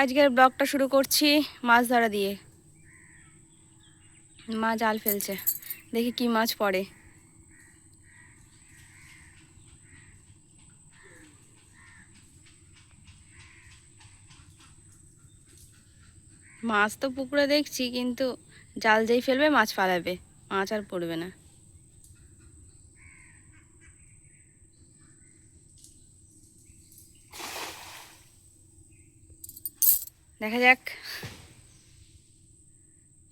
আজকের ব্লগটা শুরু করছি মাছ ধরা দিয়ে। মা জাল ফেলছে। দেখি কি মাছ পড়ে। মাছ তো পুকুরে দেখছি, কিন্তু জাল যেই ফেলবে, মাছ ফালাবে মাছ আর পড়বে না। দেখা যাক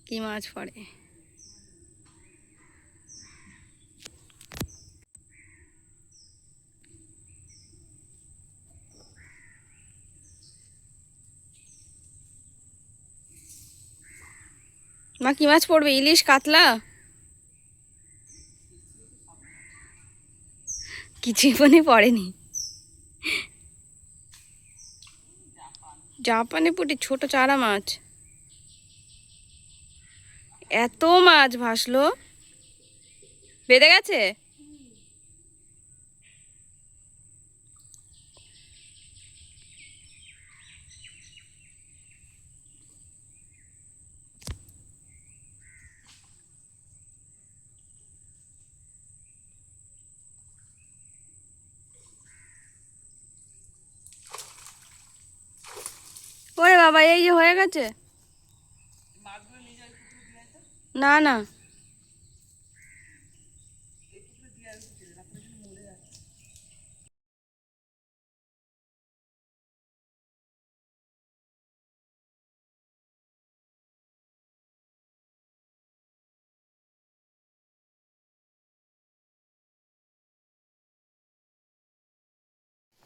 কি মাছ পড়ে। মা কি মাছ পড়বে? ইলিশ কাতলা? কিছুই মনে পড়েনি। জাপানে পুটি ছোট চারা মাছ। এত মাছ ভাসলো। বেঁধে গেছে ওরে বাবা এই যে হয়ে গেছে? না না।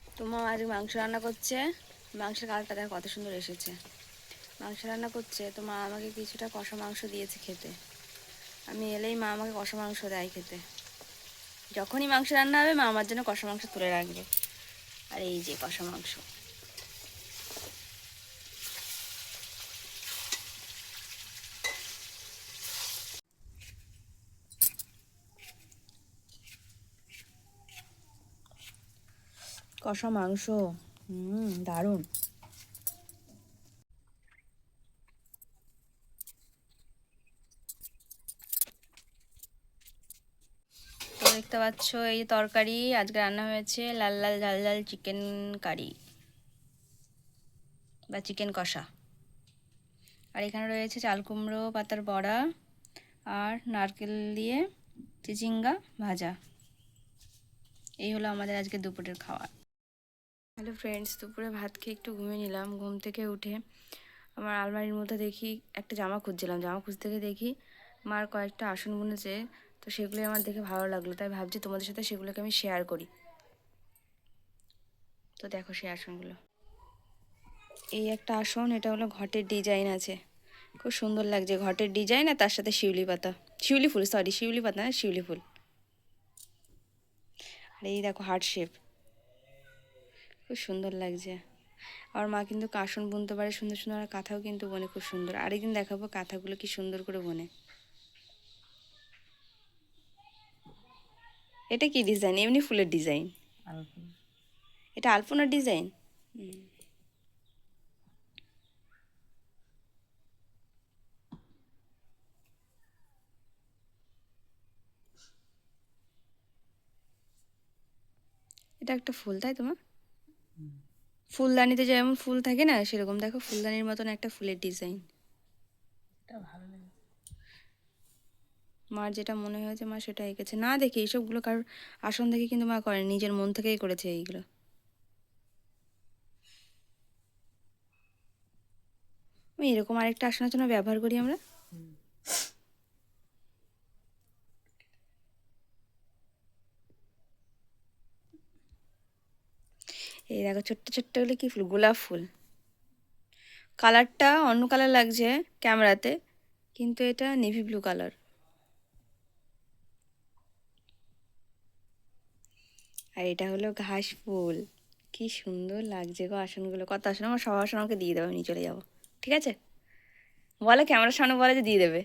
তোমার আজ মাংস রান্না করছে। মাংসের কালারটা দেখো কত সুন্দর এসেছে। মাংস রান্না করছে, তো মা আমাকে কিছুটা কষা মাংস দিয়েছে খেতে। আমি এলেই মা আমাকে কষা মাংস দেয় খেতে। যখনই মাংস রান্না হবে, মা আমার জন্য কষা মাংস তুলে রাখবে। আর এই যে কষা মাংস। কষা মাংস। হুম, দারুণ। দেখতে পাচ্ছ, এই তরকারি, আজকে রান্না হয়েছে লাল লাল ঝাল ঝাল চিকেন কারি বা চিকেন কষা। আর এখানে রয়েছে চাল কুমড়ো, পাতার বড়া আর নারকেল দিয়ে চিচিঙ্গা ভাজা। এই হলো আমাদের আজকে দুপুরের খাওয়া হ্যালো ফ্রেন্ডস, দুপুরে ভাত খেয়ে একটু ঘুমিয়ে নিলাম। ঘুম থেকে উঠে আমার আলমারির মধ্যে দেখি একটা জামা খুঁজছিলাম। জামা খুঁজতে গিয়ে দেখি মার কয়েকটা আসন বুনেছে, তো সেগুলোই আমার দেখে ভালো লাগল। তাই ভাবছি তোমাদের সাথে সেগুলোকে আমি শেয়ার করি। তো দেখো সেই আসনগুলো। এই একটা আসন, এটা হলো ঘটের ডিজাইন আছে। খুব সুন্দর লাগছে। ঘটের ডিজাইন আর তার সাথে শিউলি পাতা। শিউলি ফুল সরি শিউলি পাতা না, শিউলি ফুল। আর এই দেখো হার্ট শেপ খুব সুন্দর লাগছে। আর মা কিন্তু কাসন বুনতে পারে সুন্দর সুন্দর আর কাঁথাও কিন্তু বনে খুব সুন্দর। আরেকদিন দেখাবো কাঁথাগুলো কি সুন্দর করে বনে। এটা কি ডিজাইন? এমনি ফুলের ডিজাইন। এটা আলপনার ডিজাইন? এটা একটা ফুল তাই তোমার? ফুলদানিতে যেমন ফুল থাকে না সেরকম দেখো ফুলদানির মতন একটা ফুলের ডিজাইন। মার যেটা মনে হয়েছে মা সেটা এঁকেছে। না দেখি এইসবগুলো কারোর আসন দেখে কিন্তু মা করেন নিজের মন থেকেই করেছে এইগুলো। এরকম আরেকটা আসনের জন্য ব্যবহার করি আমরা? এই দেখো ছোট্ট ছোট্ট হলে কি ফুল? গোলাপ ফুল। কালারটা অন্য কালার লাগছে ক্যামেরাতে কিন্তু এটা নেভি ব্লু কালার আর এটা হলো ঘাস ফুল। কি সুন্দর লাগছে গো আসনগুলো। কত আসন? আমার সব আসন আমাকে দিয়ে দেবো, আমি চলে যাব। ঠিক আছে? বলে ক্যামেরার সামনে বলে যে দিয়ে দেবে।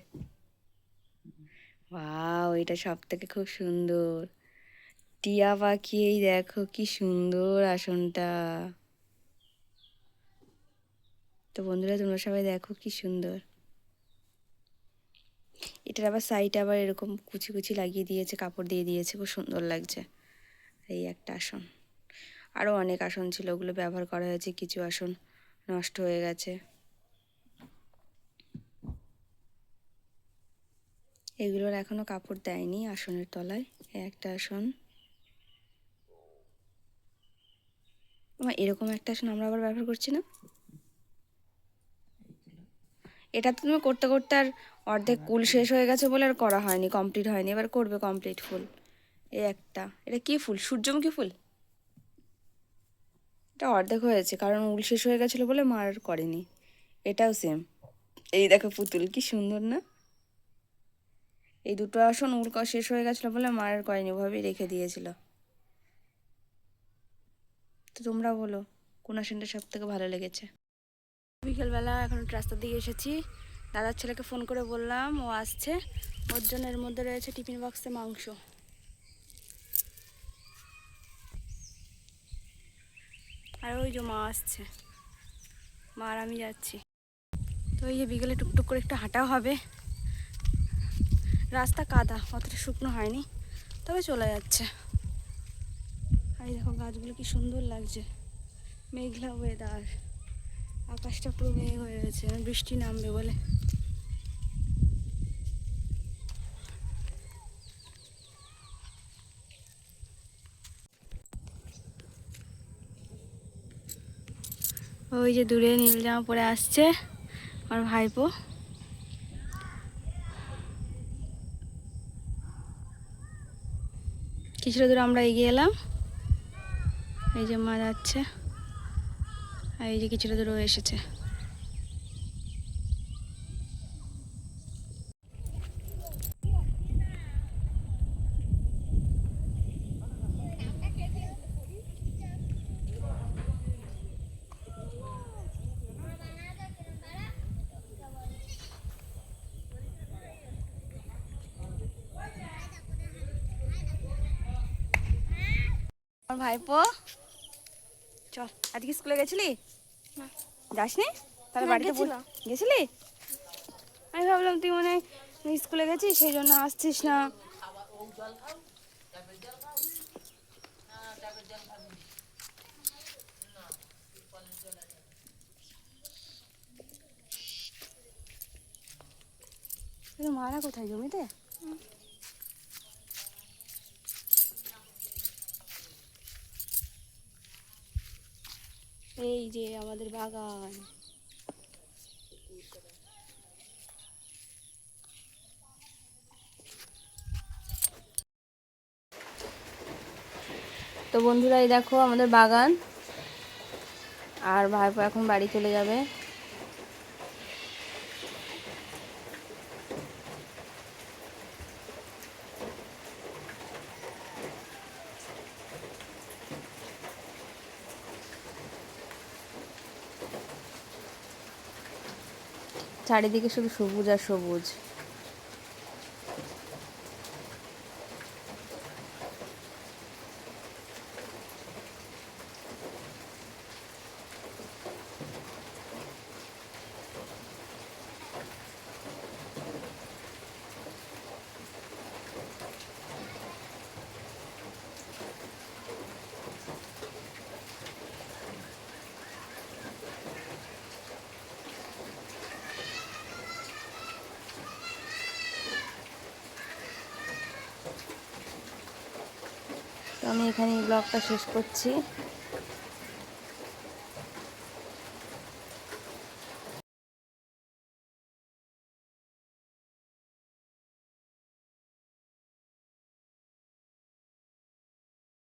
ওয়াও এটা সব থেকে খুব সুন্দর। টিয়া পাখি, এই দেখো কি সুন্দর আসনটা। তো বন্ধুরা, তোমরা সবাই দেখো কি সুন্দর। এটার আবার সাইডে আবার এরকম কুচি কুচি লাগিয়ে দিয়েছে, কাপড় দিয়ে দিয়েছে, খুব সুন্দর লাগছে। এই একটা আসন। আরও অনেক আসন ছিল, ওগুলো ব্যবহার করা হয়েছে, কিছু আসন নষ্ট হয়ে গেছে। এগুলোর এখনও কাপড় দেয়নি, আসনের তলায়। একটা আসন। এরকম একটা আসন আমরা আবার ব্যবহার করছি না? এটা তো তুমি করতে করতে আর অর্ধেক কুল শেষ হয়ে গেছে বলে আর করা হয়নি কমপ্লিট হয়নি। এবার করবে কমপ্লিট ফুল। এই একটা। এটা কি ফুল? সূর্যমুখী ফুল? এটা অর্ধেক হয়েছে, কারণ উল শেষ হয়ে গেছিল বলে মা আর করেনি। এটাও সেম এই দেখো পুতুল, কি সুন্দর না? এই দুটো আসন উল শেষ হয়ে গেছিল বলে মা আর করেনি, ওভাবেই রেখে দিয়েছিল। তো তোমরা বলো, কোন আসনটা সব থেকে ভালো লেগেছে? বিকেলবেলা এখন রাস্তার দিকে এসেছি। দাদার ছেলেকে ফোন করে বললাম, ও আসছে। ওর জন্য এর মধ্যে রয়েছে টিফিন বক্সে মাংস। আর ওই যে মা আসছে। মা আর আমি যাচ্ছি। তো এই যে বিকেলে টুকটুক করে একটু হাঁটাও হবে। রাস্তা কাদা, অতটা শুকনো হয়নি, তবে চলে যাচ্ছে। এই দেখো গাছগুলো কি সুন্দর লাগছে। মেঘলা ওয়েদার আকাশটা পুরো মেঘ হয়ে গেছে বৃষ্টি নামবে বলে। ওই যে দূরে নীল জামা পরে আসছে আমার ভাইপো। কিছুটা দূর আমরা এগিয়ে এলাম। এই যে মা যাচ্ছে। আর এই যে কিছুটা দূর ও এসেছে ভাইপো আজকে স্কুলে গেছিলি? যাসনি? তাহলে বাড়িতে গেছিলি? আমি ভাবলাম তুই মনে স্কুলে গেছিস সেই জন্য আসছিস না। মারা কোথায় জমিতে? এই যে আমাদের বাগান। তো বন্ধুরা, এই দেখো আমাদের বাগান। আর ভাইপো এখন বাড়ি চলে যাবে। চারিদিকে শুধু সবুজ আর সবুজ। আমি এখানে ব্লগটা শেষ করছি।